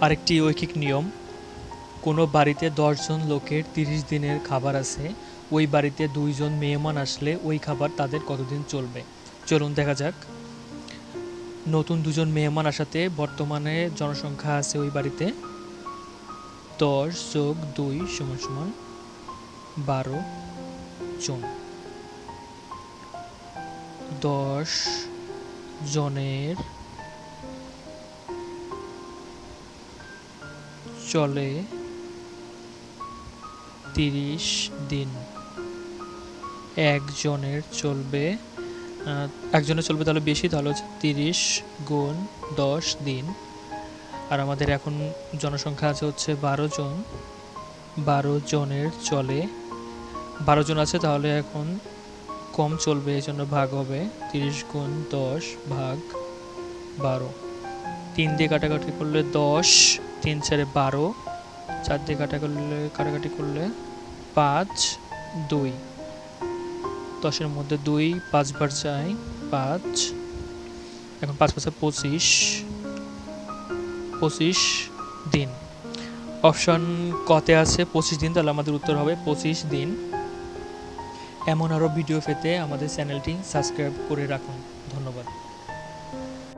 আরেকটি ঐকিক নিয়ম, কোনো বাড়িতে দশজন লোকের তিরিশ দিনের খাবার আছে, ওই বাড়িতে দুইজন মেহমান আসলে ওই খাবার তাদের কতদিন চলবে? চলুন দেখা যাক। নতুন দুজন মেহমান আসাতে বর্তমানে জনসংখ্যা আছে ওই বাড়িতে দশ যোগ দুই সমান সমান বারো জন। দশ জনের চলে তিরিশ দিন। একজনের চলবে একজনের চলবে তাহলে বেশি, তাহলে হচ্ছে তিরিশ গুণ দশ দিন। আর আমাদের এখন জনসংখ্যা আছে হচ্ছে বারো জন। বারো জনের চলে। বারো জন আছে তাহলে এখন কম চলবে, এই জন্য ভাগ হবে। তিরিশ গুণ দশ ভাগ বারো। তিন দিয়ে কাটাকাটি করলে দশ তিন চারে বারো, চার দিয়ে কাটা করলে, কাটাকাটি করলে পাঁচ, দুই। দশের মধ্যে দুই, পাঁচবার চাই, পাঁচ। এখন পাঁচ পাঁচে পঁচিশ পঁচিশ দিন। অপশন কতে আছে পঁচিশ দিন, তাহলে আমাদের উত্তর হবে পঁচিশ দিন। এমন আরও ভিডিও পেতে আমাদের চ্যানেলটি সাবস্ক্রাইব করে রাখুন। ধন্যবাদ।